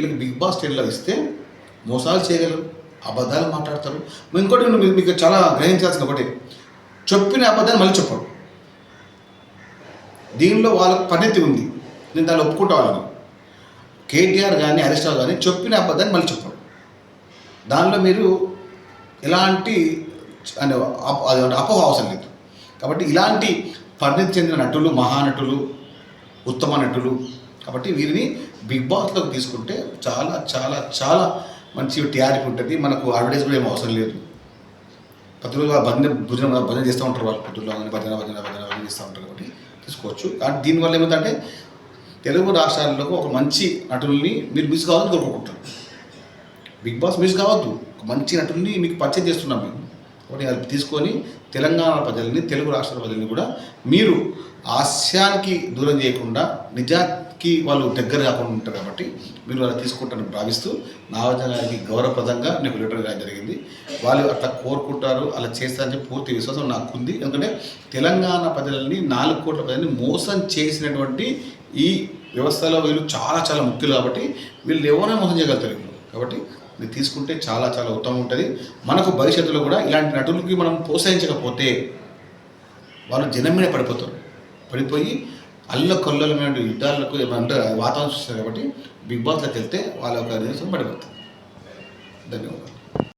వీళ్ళకి big boss స్టేట్లో ఇస్తే మోసాలు చేయగలరు అబద్ధాలు మాట్లాడతారు. ఇంకోటి మీరు- మీకు చాలా గ్రహించాల్సిన ఒకటి. చెప్పిన అబద్ధాన్ని మళ్ళీ చెప్పడు దీనిలో వాళ్ళకు పరిణితి ఉంది. నేను దాన్ని ఒప్పుకుంటా వాళ్ళని కేటీఆర్ కానీ హరీష్ రావు కానీ చెప్పిన అబద్ధాన్ని మళ్ళీ చెప్పరు. దానిలో మీరు ఎలాంటి అనే అది అపోహ అవసరం లేదు. కాబట్టి ఇలాంటి పరిణితి చెందిన నటులు మహానటులు ఉత్తమ నటులు కాబట్టి వీరిని బిగ్ బాస్లోకి తీసుకుంటే చాలా చాలా చాలా మంచి టీఆర్పీ ఉంటుంది. మనకు అడ్వర్టైజ్ కూడా ఏం అవసరం లేదు. ప్రతిరోజు భజన భజన భజన చేస్తూ ఉంటారు వాళ్ళు. పొద్దుల్లో కానీ భజన భజన భజన భజన చేస్తూ ఉంటారు కాబట్టి తీసుకోవచ్చు. కానీ దీనివల్ల ఏమిటంటే తెలుగు రాష్ట్రాల్లో ఒక మంచి నటుల్ని మీరు మిస్ కావాలని కోరుకుంటారు బిగ్ బాస్ మిస్ కావద్దు. ఒక మంచి నటుల్ని మీకు పరిచయం చేస్తున్నాం మేము. కాబట్టి అది తీసుకొని తెలంగాణ ప్రజల్ని తెలుగు రాష్ట్రాల ప్రజల్ని కూడా మీరు హాస్యానికి దూరం చేయకుండా నిజానికి వాళ్ళు దగ్గర కాకుండా ఉంటారు కాబట్టి మీరు అలా తీసుకుంటారని భావిస్తూ నాగార్జున గారికి గౌరవప్రదంగా నీకు లెటర్ రాయడం జరిగింది. వాళ్ళు అట్లా కోరుకుంటారు అలా చేస్తారని చెప్పి పూర్తి విశ్వాసం నాకు ఉంది ఎందుకంటే తెలంగాణ ప్రజల్ని నాలుగు కోట్ల ప్రజల్ని మోసం చేసినటువంటి ఈ వ్యవస్థలో వీళ్ళు చాలా చాలా ముఖ్యులు కాబట్టి వీళ్ళు ఎవరైనా మోసం చేయగలుగుతారు? కాబట్టి ఇది తీసుకుంటే చాలా చాలా ఉత్తమం ఉంటుంది. మనకు భవిష్యత్తులో కూడా ఇలాంటి నటులకి మనం ప్రోత్సహించకపోతే వాళ్ళు జనం మీద పడిపోతారు. పడిపోయి అల్ల కొల్లలమైన యుద్ధాలకు ఏమంటే వాతావరణం చూస్తారు కాబట్టి బిగ్ బాస్లోకి వెళ్తే వాళ్ళ ఒక నిమిషం పడిపోతారు ధన్యవాదాలు.